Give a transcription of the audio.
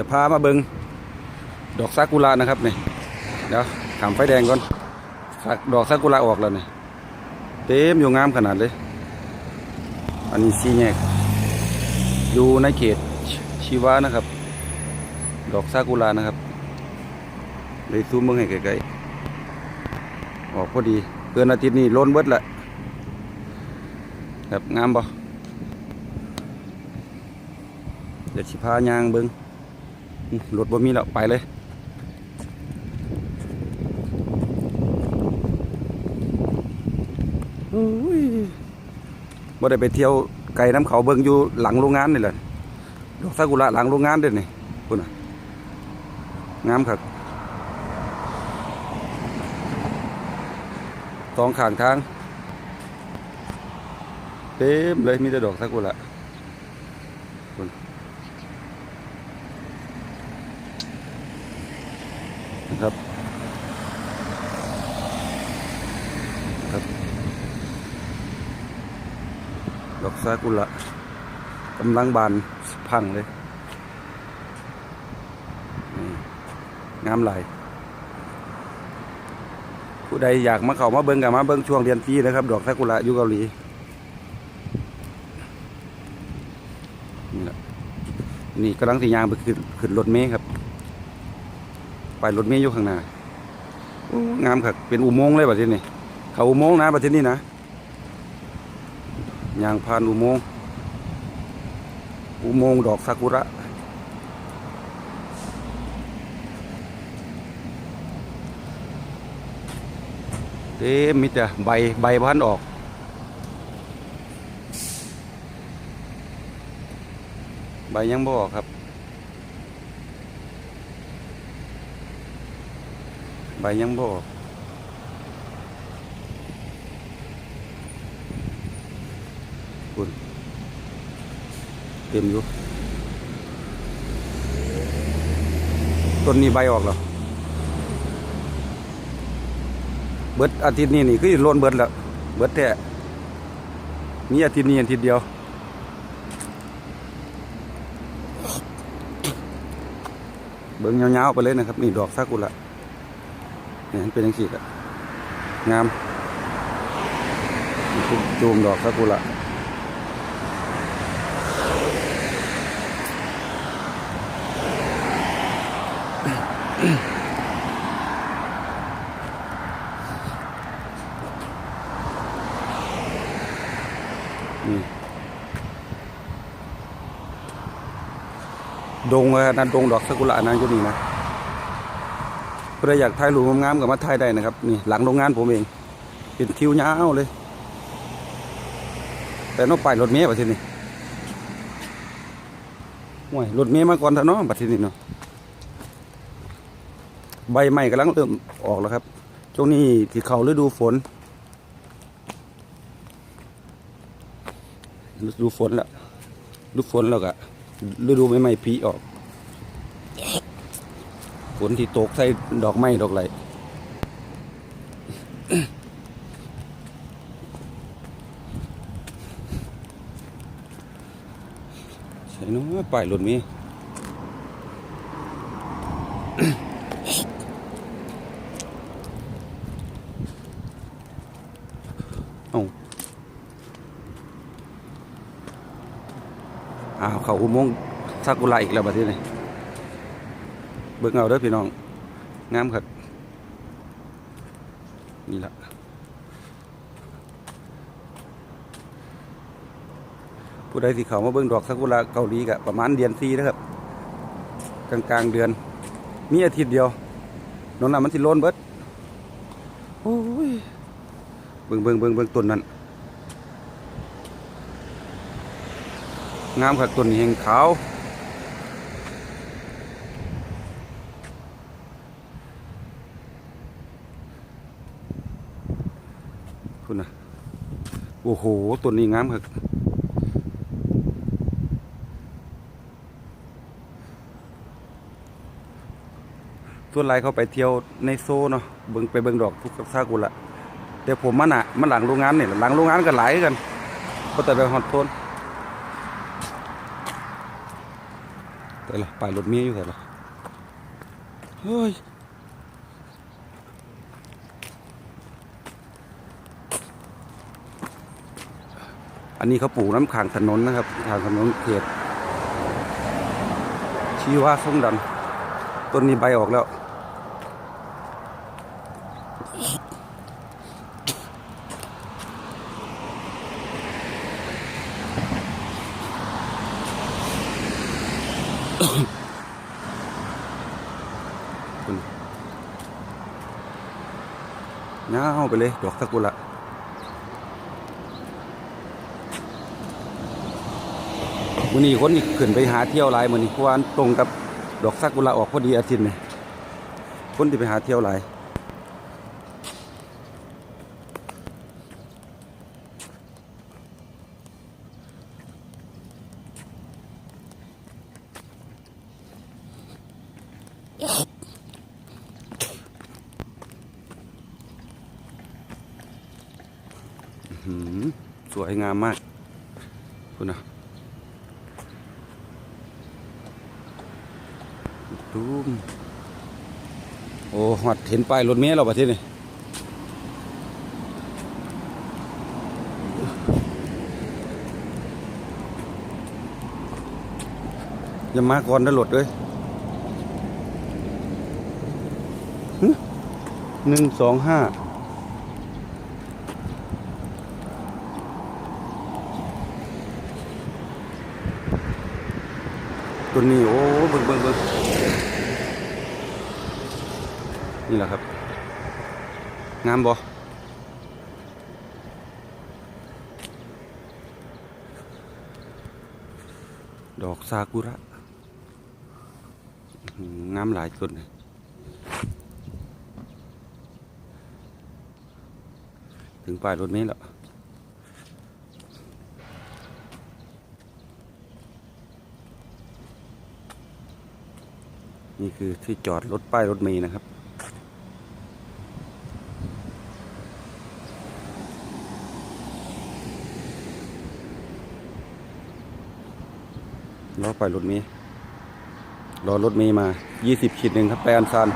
ดี๋ยวพามาเบิงดอกซากุระนะครับนี่เดี๋ยวขามไฟแดงก่อนดอกซากุระออกแล้วนี่เต็มอยู่งามขนาดเลย อันนี้ซีแยกอยู่ในเขตชิวะนะครับ ดอกซากุระนะครับเลยซูมเมืองให้ไกลๆออกพอดีเกินอาทิตย์นี้ล้นเบิดละครับงามบ่เดี๋ยวสิพายางเบิงอื้อ รถบ่มีแล้วไปเลยโอ้ยบ่ได้ไปเที่ยวไกลน้ำเขาเบิงอยู่หลังโรงงานนี่แหละดอกซากุระหลังโรงงานเด้อนี่พุ่นะงามครับสองข้างทาง เต็มเลยมีแต่ดอกซากุระคุณ นะครับครับ ดอกซากุระกำลังบานพังเลย งามหลายผู้ใดอยากมาเข้ามาเบิ่งกับมาเบิ่งช่วงเดือนปีนะครับ ดอกซากุระอยู่เกาหลีนี่กำลังสียางไปขึ้นขึ้นรถเมล์ครับ ไปรถเมล์อยู่ข้างหน้าโอ้งามครับเป็นอุโมงค์เลยแบบนี้นี่เขาอุโมงค์นะแบบนี้นะยางผ่านอุโมงค์อุโมงค์ดอกซากุระเต็มมิแต่ใบใบพันออกใบยังบ่ออกครับ ใบยังบ่อกคุณเต็มอยู่ต้นนี้ใบออกแล้ว เบิดอาทิตย์นี้นี่คือล้นเบิดแล้วเบิดแท้มีอาทิตย์นี้อาทิตย์เดียวเบิ้งยาวๆไปเลยนะครับ นี่ดอกซากุระ เนี่ยมันเป็นยังสิละงามจูมดอกซากุระดงอะนั่นดงดอกซากุระนั่นอยู่นี่นะ ใครอยากถ่ายรูปงามๆกับมาถ่ายได้นะครับนี่หลังโรงงานผมเองเป็นทิวยาวเลย แต่น้องไปรถเมล์ประทศนี้ห่วยรถเมล์มาก่อนเถอะเนาะประทศนี้เนาะใบใหม่กำลังเริ่มออกแล้วครับช่วงนี้ที่เขาฤดูฝนฤดูฝนแล้วฤดูฝนแล้วก็ฤดูใหม่พีออก ฝนที่ตกใส่ดอกไม้ดอกไรใช่เนาะป้ายรถเมีเอาอ้าวเขาอุโมงค์ซากุระอีกแล้วบัดนี้นี่ เบิ่งเอาเด้อพี่น้องงามครับนี่ละผู้ใดที่เขามาเบิ่งดอกซากุระเกาหลีกะประมาณเดือนสี่นะครับ กลางกลางเดือน มีอาทิตย์เดียวนอกนั้นมันสิโลนเบิดโอ้ยเบิ่งเบิ่งเบิ่งเบิ่งต้นนั้นงามครับต้นนี้แห่งขาว คุณนะโอ้โหต้นนี้งามครับส่วนไรเขาไปเที่ยวในโซเนาะเบิ่งไปเบิ่งดอกทุกซากุระแต่ผมมันอะมันหลังโรงงานเนี่ยหลังโรงงานก็หลายกัน ก็แต่ไปฮอดโทนแต่ละป้ายรถเมียอยู่แต่ละเฮ้ย อันนี้เขาปลูกน้ำขางถนนนะครับทางถนนเขตชีวาส่งดันต้นนี้ใบออกแล้วเงาไปเลย ดอกซากุระ มื้อนี้คนนี่ขึ้นไปหาเที่ยวหลายมื้อนี้เพราะว่าตรงกับดอกซากุระออกพอดีอาทิตย์นี้คนที่ไปหาเที่ยวหลายสวยงามมากคุณนะูมโอ้หอดเห็นป้ายรถเมล์เราประเทศนี่อย่ามาก่อนนะรถเลยหึหนึ่งสองห้าตัวนี้ โอ้เบิ่งเบิ่งเบิ่ง นี่แหละครับ งามบ่ดอกซากุระงามหลายต้นถึงป้ายรถเมล์แล้วนี่คือที่จอดรถป้ายรถเมย์นะครับ รอป้ายรถเมย์รอรถเมย์มา 20ขีดหนึ่งครับไปอันซาน